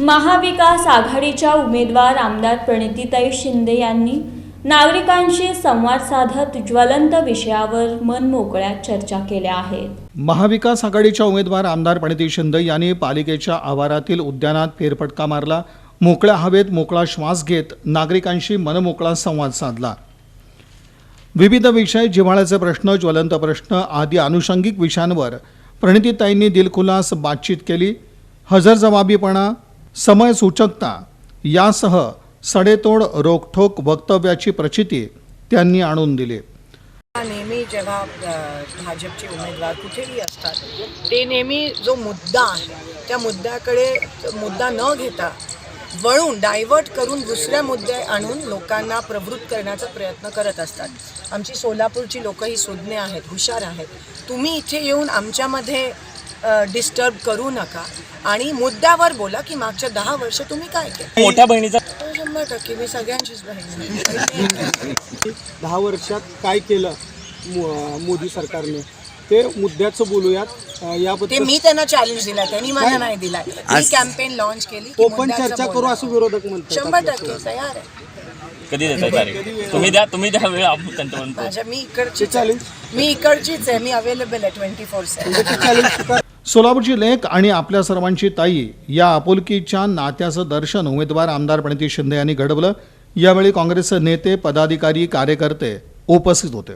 महाविकास आघाडीच्या उमेदवार आमदार प्रणितीताई शिंदे यांनी नागरिकांशी संवाद साधत ज्वलंत विषयावर मनमोकळ्या चर्चा केल्या आहेत. महाविकास आघाडीच्या उमेदवार आमदार प्रणिती शिंदे यांनी पालिकेच्या आवारातील उद्यानात फेरफटका मारला. मोकळ्या हवेत मोकळा श्वास घेत नागरिकांशी मनमोकळा संवाद साधला. विविध विषय जिव्हाळ्याचे प्रश्न ज्वलंत प्रश्न आदी आनुषंगिक विषयांवर प्रणितीताईंनी दिलखुलास बातचीत केली. हजरजबाबीपणा समय सूचकता यासह सडेतोड रोखठोक वक्तव्याची प्रचिती त्यांनी आणून दिली. नेहमी जेव्हा भाजपचे उमेदवार कुठेही असतात ते नेहमी जो मुद्दा आहे त्या मुद्द्याकडे मुद्दा न घेता वळून डायव्हर्ट करून दुसऱ्या मुद्दे आणून लोकांना प्रवृत्त करण्याचा प्रयत्न करत असतात. आमची सोलापूरची लोक ही सुज्ञ आहेत हुशार आहेत. तुम्ही इथे येऊन आमच्यामध्ये डिस्टर्ब करू नका. आणि मुद्द्यावर बोला की मागच्या दहा वर्ष तुम्ही काय केलं? मोठ्या बहिणीचा हो, शंभर टक्के. मी सगळ्यांचीच बहीण आहे. दहा वर्षात काय केलं मो- मोदी सरकारने? ते मुद्द्याचं बोलूयात. अं, ते याबद्दल मी त्यांना चॅलेंज दिला त्यांनी मला नाही. दिलाय. मी कॅम्पेन लॉन्च केली ओपन चर्चा करू. असं विरोधक म्हणतात शंभर टक्के तयार आहे. कधी देताय तारीख? तुम्ही द्या तुम्ही द्या वेळ आपण त्यांच्यापर्यंत माझ्या मी इकडची चालेल. मी इकडचीच आहे मी अवेलेबल आहे ट्वेंटी फोर सेवन सोलापूरची लेख आणि आपल्या सर्वांची ताई या आपुलकीच्या नात्याचं दर्शन उमेदवार आमदार प्रणिती शिंदे यांनी घडवलं. यावेळी काँग्रेसचे नेते पदाधिकारी कार्यकर्ते उपस्थित होते.